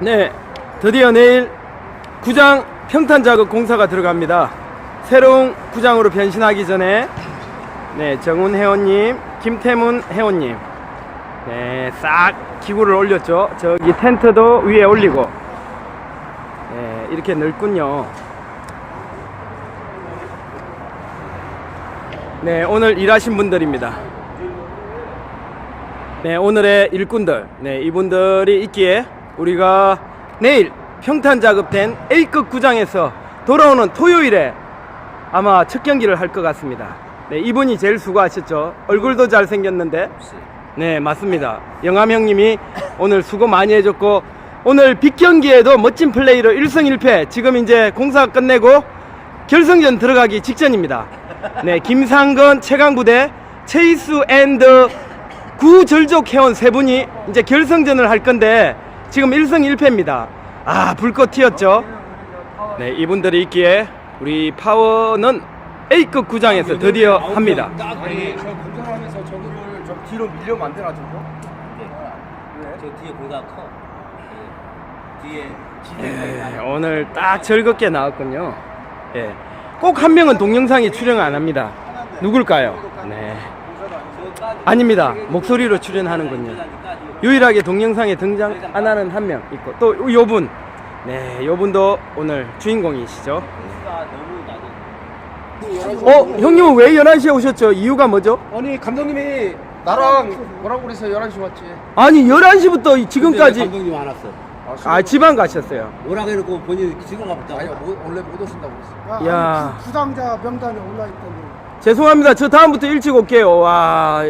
네, 드디어 내일 구장 평탄 작업 공사가 들어갑니다. 새로운 구장으로 변신하기 전에 네, 정훈 회원님, 김태문 회원님, 네, 싹 기구를 올렸죠. 저기 텐트도 위에 올리고, 네, 이렇게 넓군요. 네, 오늘 일하신 분들입니다. 네, 오늘의 일꾼들, 네, 이분들이 있기에 우리가 내일 평탄 작업된 A급 구장에서 돌아오는 토요일에 아마 첫 경기를 할 것 같습니다. 네, 이분이 제일 수고하셨죠. 얼굴도 잘생겼는데. 네, 맞습니다. 영암 형님이 오늘 수고 많이 해줬고, 오늘 빅 경기에도 멋진 플레이로 1승 1패, 지금 이제 공사 끝내고 결승전 들어가기 직전입니다. 네, 김상건 최강부대, 체이스 앤드 구절족 회원 세 분이 이제 결승전을 할 건데 지금 1승 1패입니다. 아, 불꽃 튀었죠? 네, 이분들이 있기에 우리 파워는 A급 구장에서 드디어 합니다. 아니 저 공사하면서 저기를 좀 뒤로 밀려면 안 되나 저거? 저 뒤에 공사 커. 예. 뒤에 예, 오늘 딱 즐겁게 나왔군요. 예. 꼭 한 명은 동영상에 출연 안 합니다. 누굴까요? 네. 아닙니다. 목소리로 출연하는군요. 유일하게 동영상에 등장 안 하는 한 명 있고 또 요분. 네, 요분도 오늘 주인공이시죠. 어, 형님은 왜 11시에 오셨죠? 이유가 뭐죠? 아니 감독님이 나랑 뭐라고 그래서 11시 왔지 아니, 11시부터 지금까지 감독님 안 왔어. 아, 지방 가셨어요. 오라고 해놓고 본인 지금 가봤다. 아니 못- 원래 못 오신다고 그랬어 야. 부상자 명단에 올라 있다고. 죄송합니다. 저 다음부터 일찍 올게요. 와.